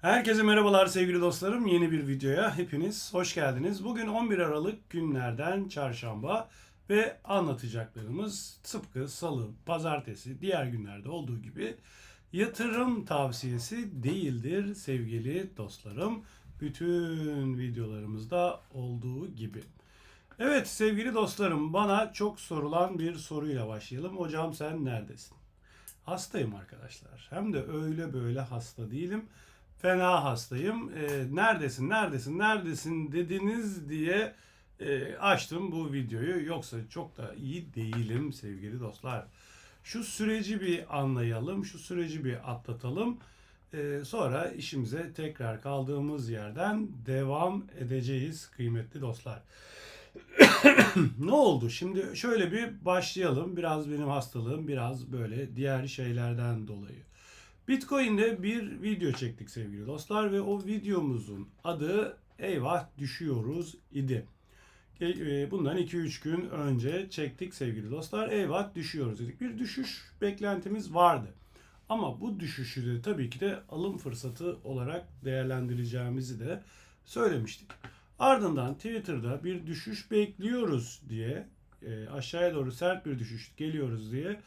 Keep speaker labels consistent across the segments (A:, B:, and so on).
A: Herkese merhabalar sevgili dostlarım. Yeni bir videoya hepiniz hoş geldiniz. Bugün 11 Aralık günlerden çarşamba ve anlatacaklarımız tıpkı salı, pazartesi, diğer günlerde olduğu gibi yatırım tavsiyesi değildir sevgili dostlarım. Bütün videolarımızda olduğu gibi. Evet sevgili dostlarım bana çok sorulan bir soruyla başlayalım. Hocam sen neredesin? Hastayım arkadaşlar. Hem de öyle böyle hasta değilim. Fena hastayım. Ee, neredesin, neredesin, neredesin dediniz diye e, açtım bu videoyu. Yoksa çok da iyi değilim sevgili dostlar. Şu süreci bir anlayalım, şu süreci bir atlatalım. Ee, sonra işimize tekrar kaldığımız yerden devam edeceğiz kıymetli dostlar. ne oldu? Şimdi şöyle bir başlayalım. Biraz benim hastalığım, biraz böyle diğer şeylerden dolayı. Bitcoin'de bir video çektik sevgili dostlar ve o videomuzun adı Eyvah Düşüyoruz idi. E, Bundan 2-3 gün önce çektik sevgili dostlar. Eyvah düşüyoruz dedik. Bir düşüş beklentimiz vardı. Ama bu düşüşü de tabii ki de alım fırsatı olarak değerlendireceğimizi de söylemiştik. Ardından Twitter'da bir düşüş bekliyoruz diye e, aşağıya doğru sert bir düşüş geliyoruz diye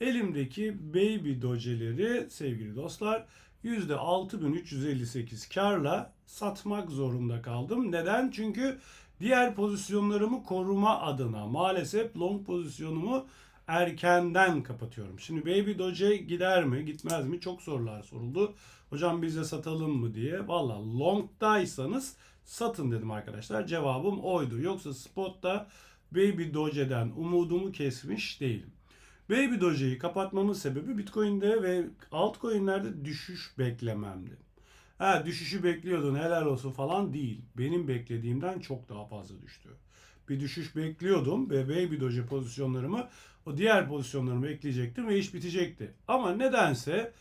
A: elimdeki Baby Doge'leri sevgili dostlar %6358 karla satmak zorunda kaldım. Neden? Çünkü diğer pozisyonlarımı koruma adına maalesef long pozisyonumu erkenden kapatıyorum. Şimdi Baby Doge gider mi gitmez mi çok sorular soruldu. Hocam bize satalım mı diye. Valla longdaysanız satın dedim arkadaşlar. Cevabım oydu. Yoksa spotta Baby Doge'den umudumu kesmiş değilim. Baby Doge'yi kapatmamın sebebi Bitcoin'de ve altcoin'lerde düşüş beklememdi. Ha düşüşü bekliyordun helal olsun falan değil. Benim beklediğimden çok daha fazla düştü. Bir düşüş bekliyordum ve Baby Doge pozisyonlarımı o diğer pozisyonlarımı ekleyecektim ve iş bitecekti. Ama nedense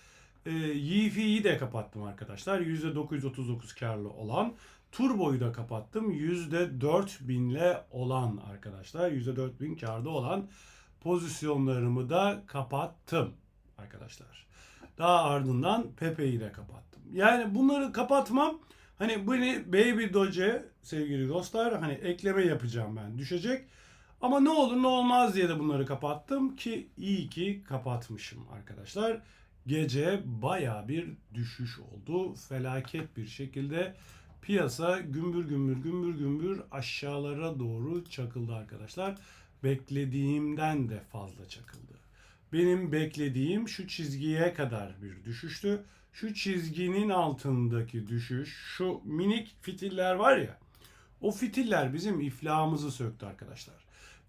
A: e, Yifi'yi de kapattım arkadaşlar. %939 karlı olan. Turbo'yu da kapattım. %4000'le olan arkadaşlar. %4000 karda olan pozisyonlarımı da kapattım arkadaşlar. Daha ardından Pepe'yi de kapattım. Yani bunları kapatmam hani beni Baby Doge sevgili dostlar hani ekleme yapacağım ben düşecek. Ama ne olur ne olmaz diye de bunları kapattım ki iyi ki kapatmışım arkadaşlar. Gece baya bir düşüş oldu. Felaket bir şekilde piyasa gümbür gümbür gümbür gümbür aşağılara doğru çakıldı arkadaşlar beklediğimden de fazla çakıldı. Benim beklediğim şu çizgiye kadar bir düşüştü. Şu çizginin altındaki düşüş, şu minik fitiller var ya, o fitiller bizim iflahımızı söktü arkadaşlar.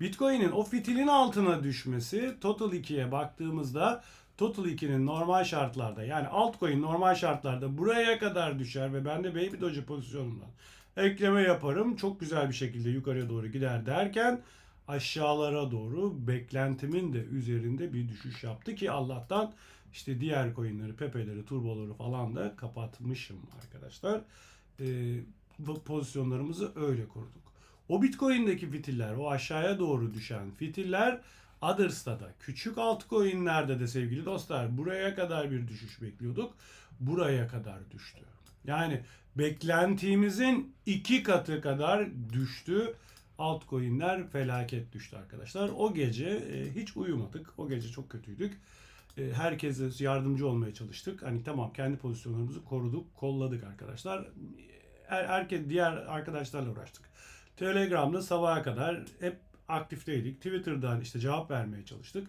A: Bitcoin'in o fitilin altına düşmesi Total 2'ye baktığımızda Total 2'nin normal şartlarda yani altcoin normal şartlarda buraya kadar düşer ve ben de Baby Doge pozisyonumdan ekleme yaparım. Çok güzel bir şekilde yukarıya doğru gider derken aşağılara doğru beklentimin de üzerinde bir düşüş yaptı ki Allah'tan işte diğer coinleri, pepeleri, turboları falan da kapatmışım arkadaşlar. Bu pozisyonlarımızı öyle koruduk. O Bitcoin'deki fitiller, o aşağıya doğru düşen fitiller Others'ta da küçük altcoin'lerde de sevgili dostlar buraya kadar bir düşüş bekliyorduk. Buraya kadar düştü. Yani beklentimizin iki katı kadar düştü altcoin'ler felaket düştü arkadaşlar. O gece e, hiç uyumadık. O gece çok kötüydük. E, herkese yardımcı olmaya çalıştık. Hani tamam kendi pozisyonlarımızı koruduk, kolladık arkadaşlar. Her, herkes diğer arkadaşlarla uğraştık. Telegram'da sabaha kadar hep aktifteydik. Twitter'dan işte cevap vermeye çalıştık.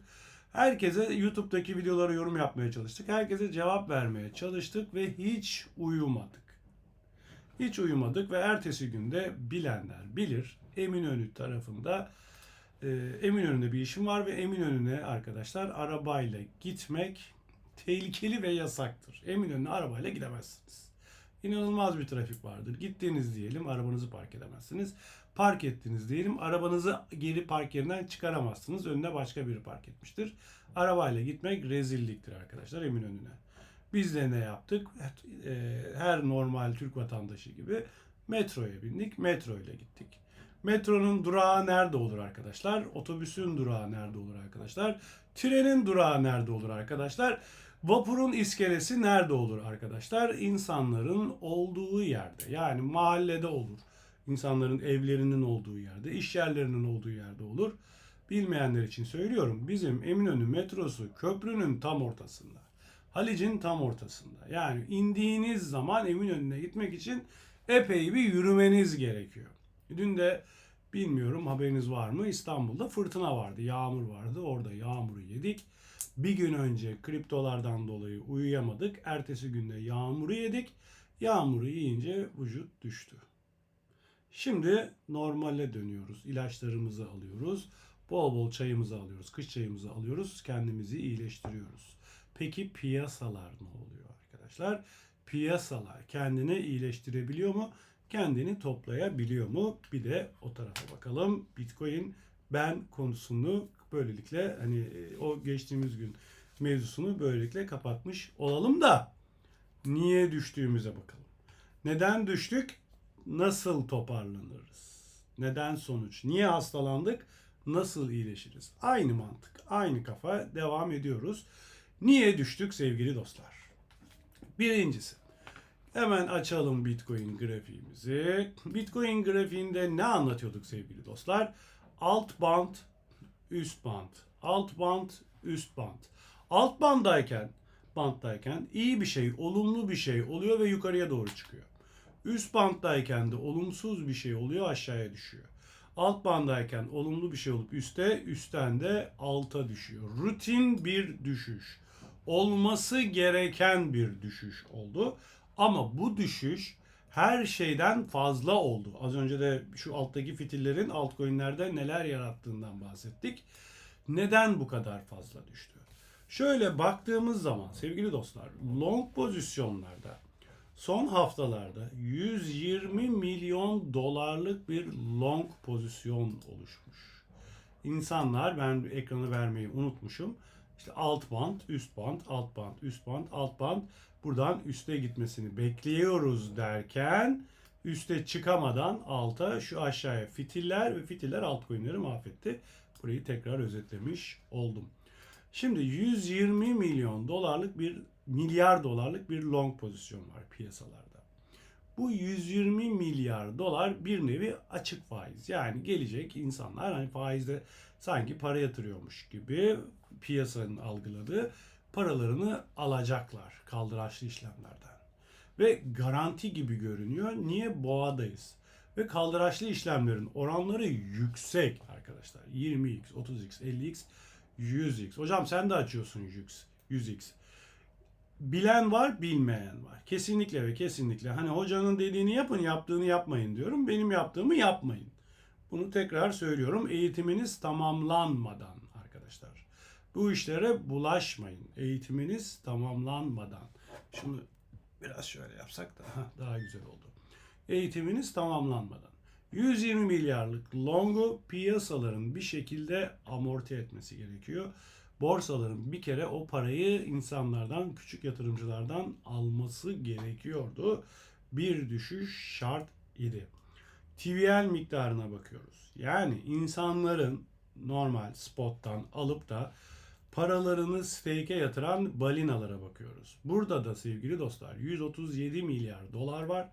A: Herkese YouTube'daki videolara yorum yapmaya çalıştık. Herkese cevap vermeye çalıştık ve hiç uyumadık. Hiç uyumadık ve ertesi günde bilenler bilir Eminönü tarafında e, Eminönü'nde bir işim var ve Eminönü'ne arkadaşlar arabayla gitmek tehlikeli ve yasaktır. Eminönü'ne arabayla gidemezsiniz. İnanılmaz bir trafik vardır. Gittiğiniz diyelim arabanızı park edemezsiniz. Park ettiniz diyelim arabanızı geri park yerinden çıkaramazsınız. Önüne başka biri park etmiştir. Arabayla gitmek rezilliktir arkadaşlar Eminönü'ne. Biz de ne yaptık? E, her normal Türk vatandaşı gibi metroya bindik. Metro ile gittik. Metronun durağı nerede olur arkadaşlar? Otobüsün durağı nerede olur arkadaşlar? Trenin durağı nerede olur arkadaşlar? Vapurun iskelesi nerede olur arkadaşlar? İnsanların olduğu yerde. Yani mahallede olur. İnsanların evlerinin olduğu yerde, iş yerlerinin olduğu yerde olur. Bilmeyenler için söylüyorum. Bizim Eminönü metrosu köprünün tam ortasında. Halic'in tam ortasında. Yani indiğiniz zaman Eminönü'ne gitmek için epey bir yürümeniz gerekiyor. Dün de bilmiyorum haberiniz var mı? İstanbul'da fırtına vardı, yağmur vardı. Orada yağmuru yedik. Bir gün önce kriptolardan dolayı uyuyamadık. Ertesi günde yağmuru yedik. Yağmuru yiyince vücut düştü. Şimdi normale dönüyoruz. İlaçlarımızı alıyoruz. Bol bol çayımızı alıyoruz. Kış çayımızı alıyoruz. Kendimizi iyileştiriyoruz. Peki piyasalar ne oluyor arkadaşlar? Piyasalar kendini iyileştirebiliyor mu? Kendini toplayabiliyor mu? Bir de o tarafa bakalım. Bitcoin ben konusunu böylelikle hani e, o geçtiğimiz gün mevzusunu böylelikle kapatmış olalım da niye düştüğümüze bakalım. Neden düştük? Nasıl toparlanırız? Neden sonuç? Niye hastalandık? Nasıl iyileşiriz? Aynı mantık, aynı kafa devam ediyoruz. Niye düştük sevgili dostlar? Birincisi, hemen açalım Bitcoin grafiğimizi. Bitcoin grafiğinde ne anlatıyorduk sevgili dostlar? Alt band, üst band. Alt band, üst band. Alt banddayken, banddayken iyi bir şey, olumlu bir şey oluyor ve yukarıya doğru çıkıyor. Üst banddayken de olumsuz bir şey oluyor, aşağıya düşüyor. Alt banddayken olumlu bir şey olup üste, üstten de alta düşüyor. Rutin bir düşüş. Olması gereken bir düşüş oldu. Ama bu düşüş her şeyden fazla oldu. Az önce de şu alttaki fitillerin altcoin'lerde neler yarattığından bahsettik. Neden bu kadar fazla düştü? Şöyle baktığımız zaman sevgili dostlar long pozisyonlarda son haftalarda 120 milyon dolarlık bir long pozisyon oluşmuş. İnsanlar ben ekranı vermeyi unutmuşum. İşte alt band, üst band, alt band, üst band, alt band buradan üste gitmesini bekliyoruz derken üste çıkamadan alta şu aşağıya fitiller ve fitiller altcoin'leri mahvetti. Burayı tekrar özetlemiş oldum. Şimdi 120 milyon dolarlık bir milyar dolarlık bir long pozisyon var piyasalarda. Bu 120 milyar dolar bir nevi açık faiz. Yani gelecek insanlar hani faizde sanki para yatırıyormuş gibi piyasanın algıladığı paralarını alacaklar kaldıraçlı işlemlerden. Ve garanti gibi görünüyor. Niye? Boğadayız. Ve kaldıraçlı işlemlerin oranları yüksek arkadaşlar. 20x, 30x, 50x, 100x. Hocam sen de açıyorsun 100x. 100x. Bilen var, bilmeyen var. Kesinlikle ve kesinlikle. Hani hocanın dediğini yapın, yaptığını yapmayın diyorum. Benim yaptığımı yapmayın. Bunu tekrar söylüyorum. Eğitiminiz tamamlanmadan arkadaşlar. Bu işlere bulaşmayın. Eğitiminiz tamamlanmadan. Şunu biraz şöyle yapsak da daha güzel oldu. Eğitiminiz tamamlanmadan. 120 milyarlık longu piyasaların bir şekilde amorti etmesi gerekiyor. Borsaların bir kere o parayı insanlardan, küçük yatırımcılardan alması gerekiyordu. Bir düşüş şart idi. TVL miktarına bakıyoruz. Yani insanların normal spottan alıp da paralarını stake'e yatıran balinalara bakıyoruz. Burada da sevgili dostlar 137 milyar dolar var.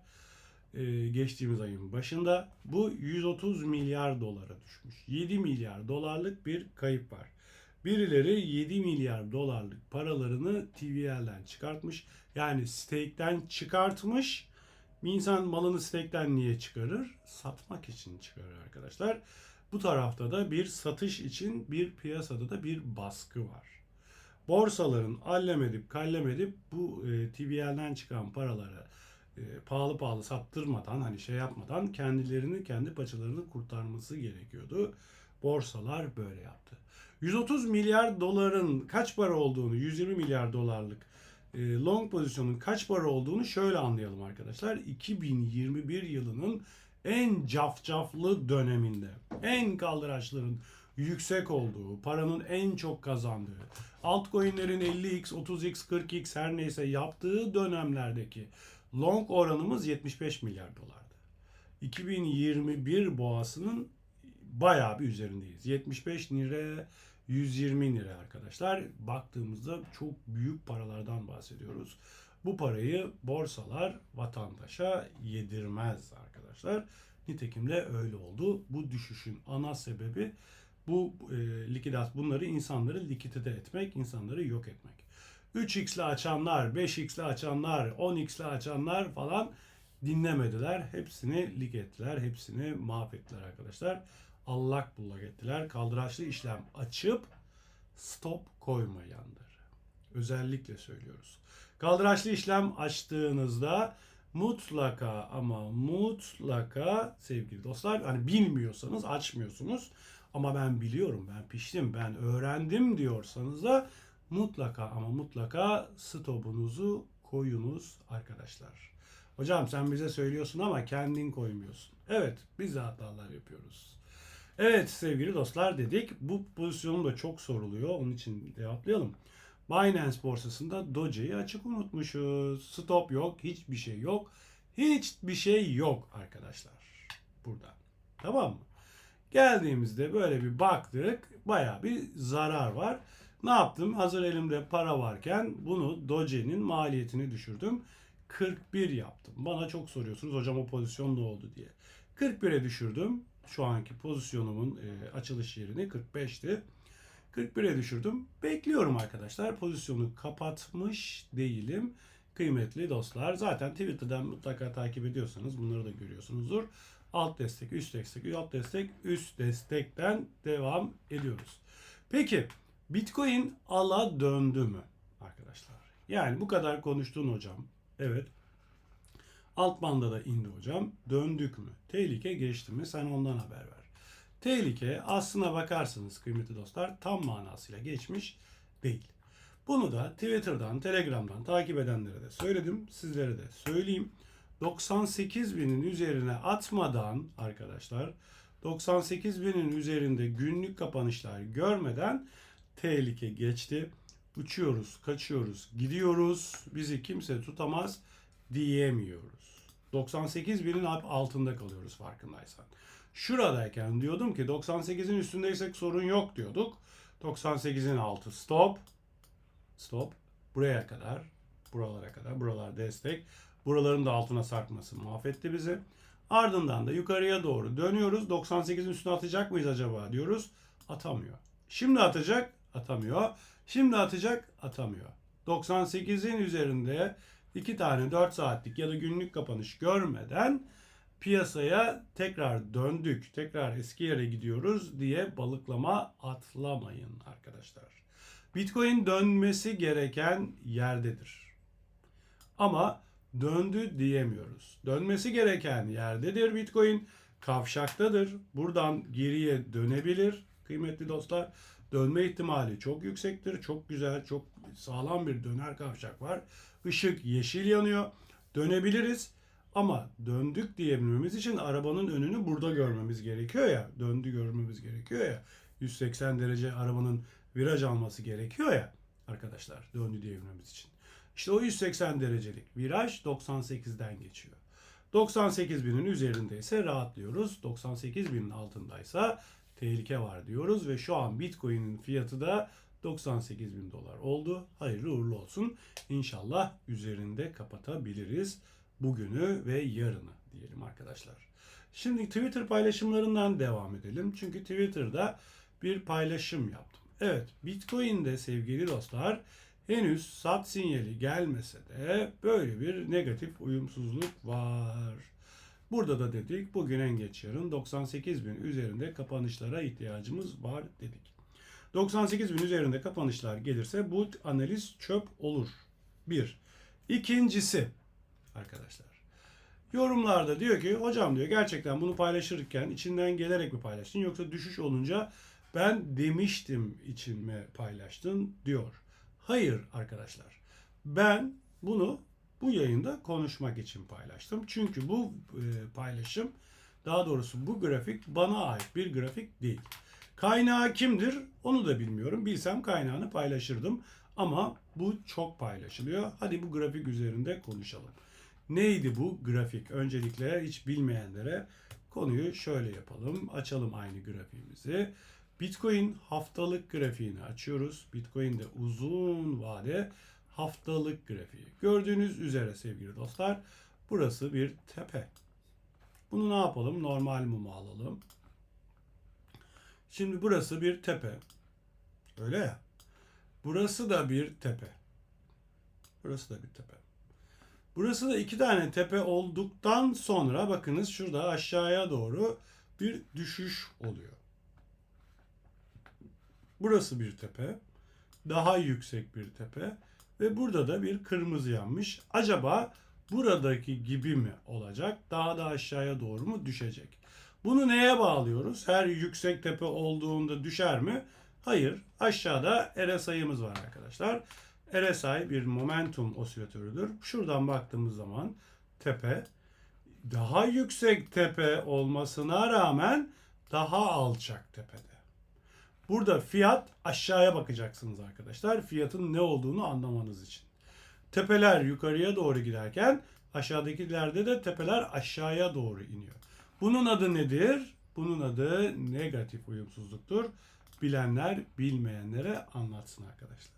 A: Ee, geçtiğimiz ayın başında bu 130 milyar dolara düşmüş. 7 milyar dolarlık bir kayıp var. Birileri 7 milyar dolarlık paralarını TVL'den çıkartmış. Yani stake'den çıkartmış. Bir insan malını stake'den niye çıkarır? Satmak için çıkarır arkadaşlar. Bu tarafta da bir satış için bir piyasada da bir baskı var. Borsaların allem edip kallem edip bu e, TVL'den çıkan paraları e, pahalı pahalı sattırmadan hani şey yapmadan kendilerini kendi paçalarını kurtarması gerekiyordu. Borsalar böyle yaptı. 130 milyar doların kaç para olduğunu, 120 milyar dolarlık e, long pozisyonun kaç para olduğunu şöyle anlayalım arkadaşlar. 2021 yılının en cafcaflı döneminde, en kaldıraçların yüksek olduğu, paranın en çok kazandığı, altcoin'lerin 50x, 30x, 40x her neyse yaptığı dönemlerdeki long oranımız 75 milyar dolardı. 2021 boğasının bayağı bir üzerindeyiz. 75 lira 120 lira arkadaşlar. Baktığımızda çok büyük paralardan bahsediyoruz. Bu parayı borsalar vatandaşa yedirmez arkadaşlar. Nitekim de öyle oldu. Bu düşüşün ana sebebi bu e, likidat bunları insanları likidite etmek, insanları yok etmek. 3x'le açanlar, 5x'le açanlar, 10x'le açanlar falan dinlemediler. Hepsini lig ettiler, hepsini mahvettiler arkadaşlar. Allak bullak ettiler. Kaldıraçlı işlem açıp stop koymayandır. Özellikle söylüyoruz. Kaldıraçlı işlem açtığınızda mutlaka ama mutlaka sevgili dostlar hani bilmiyorsanız açmıyorsunuz ama ben biliyorum ben piştim ben öğrendim diyorsanız da mutlaka ama mutlaka stopunuzu koyunuz arkadaşlar. Hocam sen bize söylüyorsun ama kendin koymuyorsun. Evet biz de hatalar yapıyoruz. Evet sevgili dostlar dedik. Bu pozisyonum da çok soruluyor. Onun için cevaplayalım. Binance borsasında Doge'yi açık unutmuşuz. Stop yok. Hiçbir şey yok. Hiçbir şey yok arkadaşlar. Burada. Tamam mı? Geldiğimizde böyle bir baktık. Baya bir zarar var. Ne yaptım? Hazır elimde para varken bunu Doge'nin maliyetini düşürdüm. 41 yaptım. Bana çok soruyorsunuz hocam o pozisyon ne oldu diye. 41'e düşürdüm. Şu anki pozisyonumun e, açılış yerini 45'ti. 41'e düşürdüm. Bekliyorum arkadaşlar. Pozisyonu kapatmış değilim. Kıymetli dostlar. Zaten Twitter'dan mutlaka takip ediyorsanız bunları da görüyorsunuzdur. Alt destek, üst destek, alt destek, üst destekten devam ediyoruz. Peki Bitcoin ala döndü mü arkadaşlar? Yani bu kadar konuştun hocam. Evet. Alt banda da indi hocam. Döndük mü? Tehlike geçti mi? Sen ondan haber ver. Tehlike aslına bakarsanız kıymetli dostlar tam manasıyla geçmiş değil. Bunu da Twitter'dan, Telegram'dan takip edenlere de söyledim. Sizlere de söyleyeyim. 98 binin üzerine atmadan arkadaşlar 98 binin üzerinde günlük kapanışlar görmeden tehlike geçti. Uçuyoruz, kaçıyoruz, gidiyoruz. Bizi kimse tutamaz diyemiyoruz. 98 binin altında kalıyoruz farkındaysan. Şuradayken diyordum ki 98'in üstündeysek sorun yok diyorduk. 98'in altı stop. Stop. Buraya kadar. Buralara kadar. Buralar destek. Buraların da altına sarkması mahvetti bizi. Ardından da yukarıya doğru dönüyoruz. 98'in üstüne atacak mıyız acaba diyoruz. Atamıyor. Şimdi atacak. Atamıyor. Şimdi atacak. Atamıyor. 98'in üzerinde iki tane 4 saatlik ya da günlük kapanış görmeden piyasaya tekrar döndük, tekrar eski yere gidiyoruz diye balıklama atlamayın arkadaşlar. Bitcoin dönmesi gereken yerdedir. Ama döndü diyemiyoruz. Dönmesi gereken yerdedir Bitcoin. Kavşaktadır. Buradan geriye dönebilir kıymetli dostlar. Dönme ihtimali çok yüksektir. Çok güzel, çok sağlam bir döner kavşak var. Işık yeşil yanıyor. Dönebiliriz. Ama döndük diyebilmemiz için arabanın önünü burada görmemiz gerekiyor ya. Döndü görmemiz gerekiyor ya. 180 derece arabanın viraj alması gerekiyor ya arkadaşlar döndü diyebilmemiz için. İşte o 180 derecelik viraj 98'den geçiyor. 98 binin üzerindeyse rahatlıyoruz. 98 binin altındaysa tehlike var diyoruz ve şu an Bitcoin'in fiyatı da 98 bin dolar oldu. Hayırlı uğurlu olsun. İnşallah üzerinde kapatabiliriz bugünü ve yarını diyelim arkadaşlar. Şimdi Twitter paylaşımlarından devam edelim. Çünkü Twitter'da bir paylaşım yaptım. Evet Bitcoin'de sevgili dostlar henüz sat sinyali gelmese de böyle bir negatif uyumsuzluk var. Burada da dedik bugün en geç yarın 98 bin üzerinde kapanışlara ihtiyacımız var dedik. 98 bin üzerinde kapanışlar gelirse bu analiz çöp olur. Bir. İkincisi arkadaşlar. Yorumlarda diyor ki hocam diyor gerçekten bunu paylaşırken içinden gelerek mi paylaştın yoksa düşüş olunca ben demiştim için mi paylaştın diyor. Hayır arkadaşlar. Ben bunu bu yayında konuşmak için paylaştım. Çünkü bu e, paylaşım daha doğrusu bu grafik bana ait bir grafik değil. Kaynağı kimdir onu da bilmiyorum. Bilsem kaynağını paylaşırdım. Ama bu çok paylaşılıyor. Hadi bu grafik üzerinde konuşalım. Neydi bu grafik? Öncelikle hiç bilmeyenlere konuyu şöyle yapalım. Açalım aynı grafiğimizi. Bitcoin haftalık grafiğini açıyoruz. Bitcoin'de uzun vade haftalık grafiği. Gördüğünüz üzere sevgili dostlar burası bir tepe. Bunu ne yapalım? Normal mumu alalım. Şimdi burası bir tepe. Öyle ya. Burası da bir tepe. Burası da bir tepe. Burası da iki tane tepe olduktan sonra bakınız şurada aşağıya doğru bir düşüş oluyor. Burası bir tepe. Daha yüksek bir tepe. Ve burada da bir kırmızı yanmış. Acaba buradaki gibi mi olacak? Daha da aşağıya doğru mu düşecek? Bunu neye bağlıyoruz? Her yüksek tepe olduğunda düşer mi? Hayır. Aşağıda RSI'miz var arkadaşlar. RSI bir momentum osilatörüdür. Şuradan baktığımız zaman tepe daha yüksek tepe olmasına rağmen daha alçak tepede. Burada fiyat aşağıya bakacaksınız arkadaşlar. Fiyatın ne olduğunu anlamanız için. Tepeler yukarıya doğru giderken aşağıdakilerde de tepeler aşağıya doğru iniyor. Bunun adı nedir? Bunun adı negatif uyumsuzluktur. Bilenler bilmeyenlere anlatsın arkadaşlar.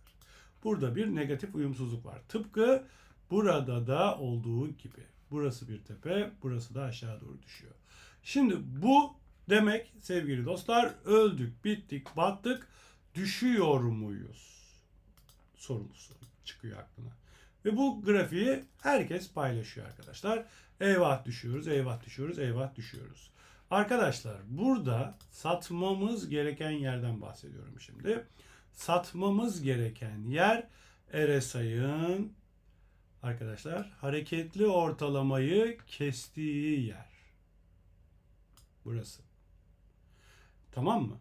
A: Burada bir negatif uyumsuzluk var. Tıpkı burada da olduğu gibi. Burası bir tepe, burası da aşağı doğru düşüyor. Şimdi bu demek sevgili dostlar öldük, bittik, battık, düşüyor muyuz? Sorulusu çıkıyor aklına. Ve bu grafiği herkes paylaşıyor arkadaşlar. Eyvah düşüyoruz, eyvah düşüyoruz, eyvah düşüyoruz. Arkadaşlar burada satmamız gereken yerden bahsediyorum şimdi. Satmamız gereken yer RSI'ın arkadaşlar hareketli ortalamayı kestiği yer. Burası. Tamam mı?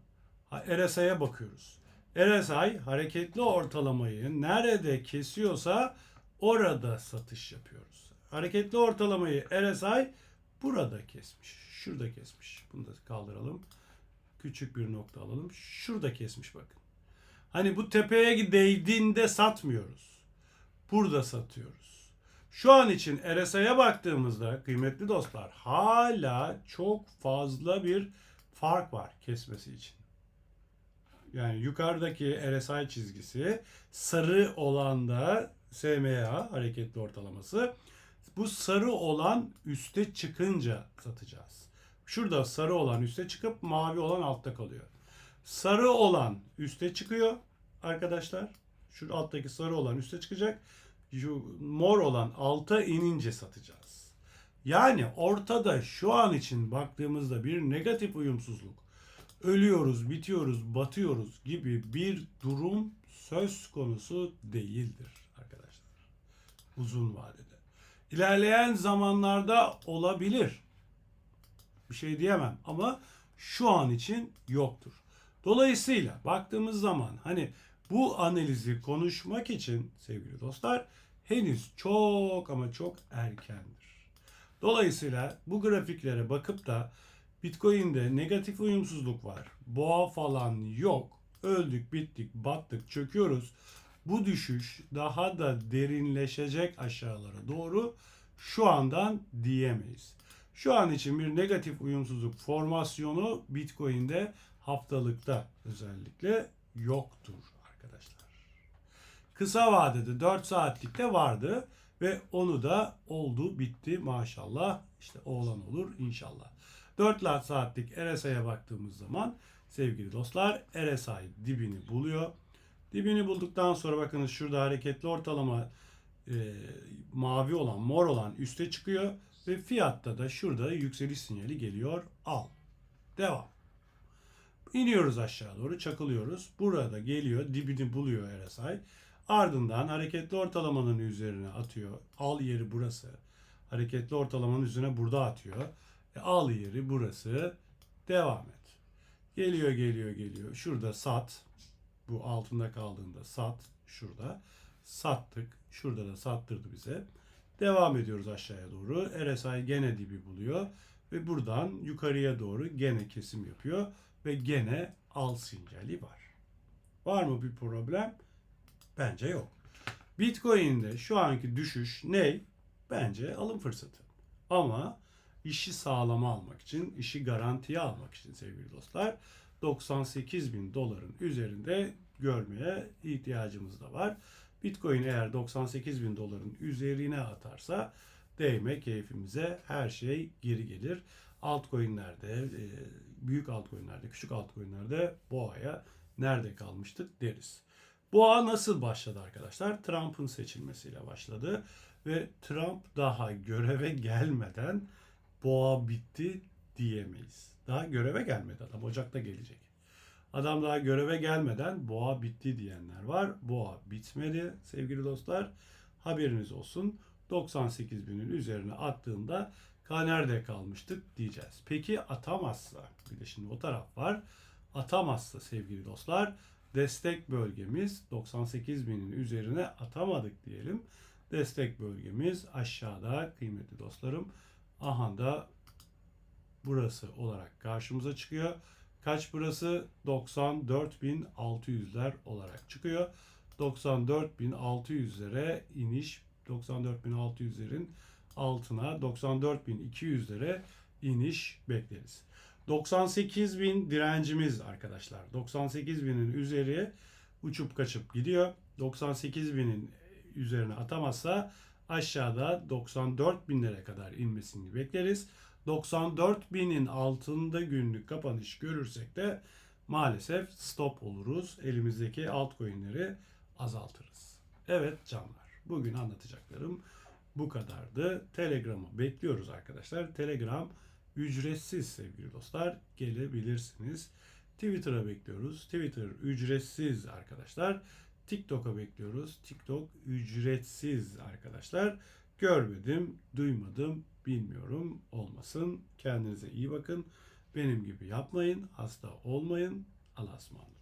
A: RSI'ye bakıyoruz. RSI hareketli ortalamayı nerede kesiyorsa orada satış yapıyoruz. Hareketli ortalamayı RSI burada kesmiş. Şurada kesmiş. Bunu da kaldıralım. Küçük bir nokta alalım. Şurada kesmiş bakın. Hani bu tepeye değdiğinde satmıyoruz. Burada satıyoruz. Şu an için RSI'ye baktığımızda kıymetli dostlar hala çok fazla bir fark var kesmesi için. Yani yukarıdaki RSI çizgisi sarı olan da SMA hareketli ortalaması. Bu sarı olan üste çıkınca satacağız. Şurada sarı olan üste çıkıp mavi olan altta kalıyor. Sarı olan üste çıkıyor arkadaşlar. Şu alttaki sarı olan üste çıkacak. Şu mor olan alta inince satacağız. Yani ortada şu an için baktığımızda bir negatif uyumsuzluk, ölüyoruz, bitiyoruz, batıyoruz gibi bir durum söz konusu değildir. Uzun vadede. İlerleyen zamanlarda olabilir. Bir şey diyemem ama şu an için yoktur. Dolayısıyla baktığımız zaman hani bu analizi konuşmak için sevgili dostlar henüz çok ama çok erkendir. Dolayısıyla bu grafiklere bakıp da Bitcoin'de negatif uyumsuzluk var. Boğa falan yok. Öldük, bittik, battık, çöküyoruz. Bu düşüş daha da derinleşecek aşağılara doğru şu andan diyemeyiz. Şu an için bir negatif uyumsuzluk formasyonu Bitcoin'de haftalıkta özellikle yoktur arkadaşlar. Kısa vadede 4 saatlikte vardı ve onu da oldu bitti maşallah işte oğlan olur inşallah. 4 saatlik RSI'ye baktığımız zaman sevgili dostlar RSI dibini buluyor. Dibini bulduktan sonra bakınız şurada hareketli ortalama e, mavi olan mor olan üste çıkıyor ve fiyatta da şurada yükseliş sinyali geliyor al. Devam. İniyoruz aşağı doğru çakılıyoruz. Burada geliyor dibini buluyor RSI. Ardından hareketli ortalamanın üzerine atıyor. Al yeri burası. Hareketli ortalamanın üzerine burada atıyor. E, al yeri burası. Devam et. Geliyor geliyor geliyor. Şurada sat. Bu altında kaldığında sat. Şurada. Sattık. Şurada da sattırdı bize. Devam ediyoruz aşağıya doğru. RSI gene dibi buluyor. Ve buradan yukarıya doğru gene kesim yapıyor. Ve gene al sinyali var. Var mı bir problem? Bence yok. Bitcoin'de şu anki düşüş ne? Bence alım fırsatı. Ama işi sağlama almak için, işi garantiye almak için sevgili dostlar 98 bin doların üzerinde görmeye ihtiyacımız da var. Bitcoin eğer 98 bin doların üzerine atarsa değme keyfimize her şey geri gelir. Altcoin'lerde, e, büyük altcoin'lerde, küçük altcoin'lerde boğaya nerede kalmıştık deriz. Boğa nasıl başladı arkadaşlar? Trump'ın seçilmesiyle başladı ve Trump daha göreve gelmeden boğa bitti diyemeyiz. Daha göreve gelmedi adam. Ocak'ta gelecek. Adam daha göreve gelmeden boğa bitti diyenler var. Boğa bitmedi sevgili dostlar. Haberiniz olsun. 98 binin üzerine attığında "Ka nerede kalmıştık diyeceğiz. Peki atamazsa bir de şimdi o taraf var. Atamazsa sevgili dostlar destek bölgemiz 98 binin üzerine atamadık diyelim. Destek bölgemiz aşağıda kıymetli dostlarım. Aha da burası olarak karşımıza çıkıyor. Kaç burası? 94.600'ler olarak çıkıyor. 94.600'lere iniş 94.600'lerin altına 94.200'lere iniş bekleriz. 98.000 direncimiz arkadaşlar. 98.000'in üzeri uçup kaçıp gidiyor. 98.000'in üzerine atamazsa aşağıda 94.000'lere kadar inmesini bekleriz. 94.000'in altında günlük kapanış görürsek de maalesef stop oluruz. Elimizdeki altcoin'leri azaltırız. Evet canlar. Bugün anlatacaklarım bu kadardı. Telegram'ı bekliyoruz arkadaşlar. Telegram ücretsiz sevgili dostlar. Gelebilirsiniz. Twitter'a bekliyoruz. Twitter ücretsiz arkadaşlar. TikTok'a bekliyoruz. TikTok ücretsiz arkadaşlar. Görmedim, duymadım, bilmiyorum olmasın. Kendinize iyi bakın. Benim gibi yapmayın. Hasta olmayın. Allah'a ısmarladık.